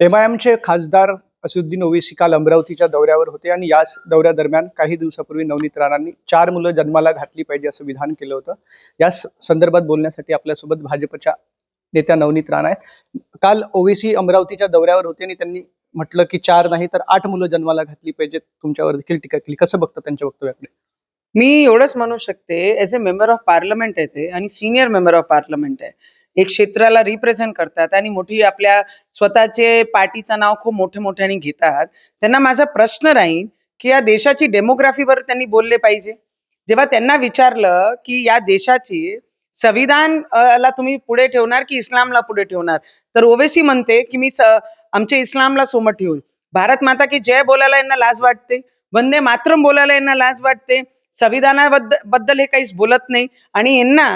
M खासदार असुद्दीन ओवेसी काल अमरावतीच्या दौऱ्यावर होते आणि याच दौऱ्यादरम्यान काही दिवसापूर्वी नवनीत राणांनी चार मुलं जन्माला घातली पाहिजे असं विधान केलं होतं. या संदर्भात बोलण्यासाठी आपल्यासोबत भाजपच्या नेत्या नवनीत राणा आहेत. काल ओवेसी अमरावतीच्या दौऱ्यावर होते आणि त्यांनी म्हटलं की चार नाही तर आठ मुलं जन्माला घातली पाहिजेत तुमच्यावर देखील टीका केली. कसं बघतं त्यांच्या वक्तव्याकडे? मी एवढंच म्हणू शकते as a member of parliament आहे ते आणि सिनियर मेंबर ऑफ पार्लमेंट आहे. एक क्षेत्राला रिप्रेझेंट करतात आणि मोठी आपल्या स्वतःचे पार्टीचं नाव खूप मोठे मोठ्याने घेतात. त्यांना माझा प्रश्न राहील की या देशाची डेमोग्राफीवर त्यांनी बोलले पाहिजे? जेव्हा त्यांना विचारलं की या देशाची संविधान ला तुम्ही पुढे ठेवणार की इस्लामला पुढे ठेवणार? तर ओवेसी म्हणते की मी आमच्या इस्लामला सोमत ठेवून. भारत माता की जय बोलायला यांना लाज वाटते? वंदे मातरम बोलायला यांना लाज वाटते? संविधानाबद्दल बद्दल हे काहीच बोलत नाही. आणि यांना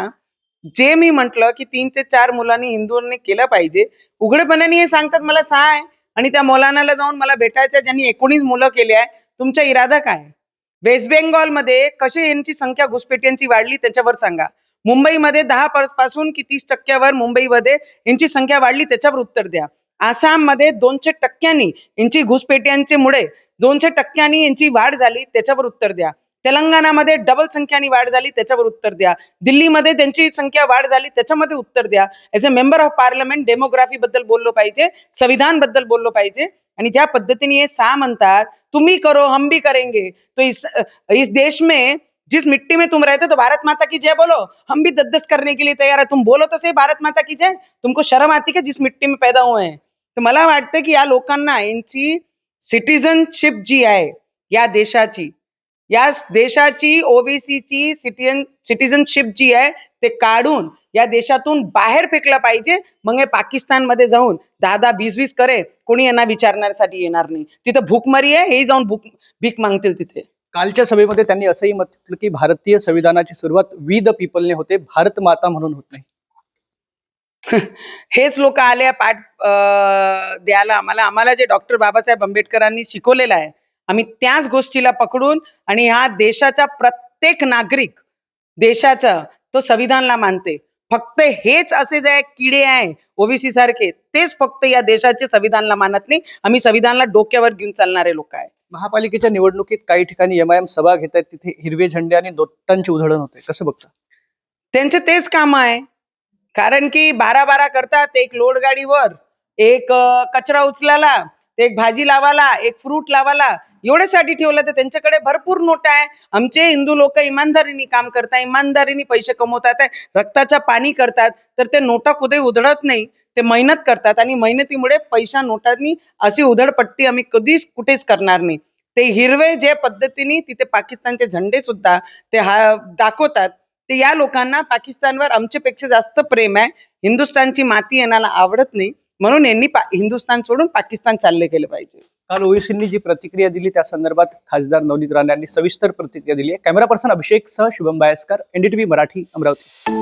जे मी म्हंटल की तीन ते चार मुलांनी हिंदूंनी केलं पाहिजे उघडपणाने हे सांगतात मला सहा आहे आणि त्या मौलानाला जाऊन मला भेटायचं ज्यांनी एकोणीस मुलं केली आहे तुमचा इरादा काय वेस्ट बेंगॉलमध्ये कसे यांची संख्या घुसपेट्यांची वाढली त्याच्यावर सांगा. मुंबईमध्ये दहा पर- पासून की तीस टक्क्यावर मुंबईमध्ये यांची संख्या वाढली त्याच्यावर उत्तर द्या. आसाममध्ये दोनशे टक्क्यांनी यांची घुसपेट्यांचे मुळे दोनशे टक्क्यांनी यांची वाढ झाली त्याच्यावर उत्तर द्या. तेलंगणामध्ये डबल संख्यानी वाढ झाली त्याच्यावर उत्तर द्या. दिल्लीमध्ये त्यांची संख्या वाढ झाली त्याच्यामध्ये उत्तर द्या. As a member of parliament demography बद्दल बोललो पाहिजे संविधानबद्दल बोललो पाहिजे. आणि ज्या पद्धतीने हे सहा म्हणतात तुम्ही करो हम भी करेंगे. तो इस इस देश में जिस मिट्टी में तुम रहते हो, तो भारत माता की जय बोलो। हम भी दद्दस करने के लिए तैयार है। तुम बोलो तो सही भारत माता की जय। तुमको शर्म आती का जिस मिट्टी में पैदा हुए हैं। तर मला वाटतं की या लोकांना यांची सिटिझनशिप जी आहे या देशाची या देशाची ओबीसीची सिटिझन सिटिझनशिप जी आहे ते काढून या देशातून बाहेर फेकलं पाहिजे. मग हे पाकिस्तानमध्ये जाऊन दहा दहा वीस वीस करे. कोणी यांना विचारण्यासाठी येणार नाही. तिथं भूकमारी आहे हेही जाऊन भूक भीक मागतील तिथे. कालच्या सभेमध्ये त्यांनी असंही म्हटलं की भारतीय संविधानाची सुरुवात वी द पीपलने होते. भारत माता म्हणून होत नाही. हेच लोक आले पाठ अं, द्यायला आम्हाला. आम्हाला जे डॉक्टर बाबासाहेब आंबेडकरांनी शिकवलेलं आहे आम्ही त्याच गोष्टीला पकडून आणि हा देशाचा प्रत्येक नागरिक देशाचा तो संविधानला मानते. फक्त हेच असे जे किडे आहे ओबीसी सारखे तेच फक्त या देशाचे संविधानला मानत नाही. आम्ही संविधानला डोक्यावर घेऊन चालणारे लोक आहे. महापालिकेच्या निवडणुकीत काही ठिकाणी एम आय एम सभा घेत आहेत. तिथे हिरवे झेंडे आणि नोटांची उधळण होते. कसं बघता? त्यांचे तेच काम आहे. कारण की बारा बारा करतात. एक लोड गाडीवर एक कचरा उचलायला एक भाजी लावाला एक फ्रूट लावाला एवढ्यासाठी ठेवलं तर त्यांच्याकडे भरपूर नोटा आहे. आमचे हिंदू लोक इमानदारीने काम करतात इमानदारीने पैसे कमवतात आहे पाणी करतात तर ते नोटा कुठे उधळत नाही ते मेहनत करतात आणि मेहनतीमुळे पैसा नोटांनी अशी उधळपट्टी आम्ही कधीच कुठेच करणार नाही. ते हिरवे जे पद्धतीने तिथे पाकिस्तानचे झेंडे सुद्धा ते हा दाखवतात ते या लोकांना पाकिस्तानवर आमच्यापेक्षा जास्त प्रेम आहे. हिंदुस्थानची माती यांना आवडत नाही. म्हणून यांनी पा- हिंदुस्थान सोडून पाकिस्तान चालले गेले पाहिजे. काल ओवेसींनी जी प्रतिक्रिया दिली त्या संदर्भात खासदार नवनीत राणे यांनी सविस्तर प्रतिक्रिया दिली आहे. कॅमेरा पर्सन अभिषेक सह शुभम बायस्कर एनडीटीव्ही मराठी अमरावती.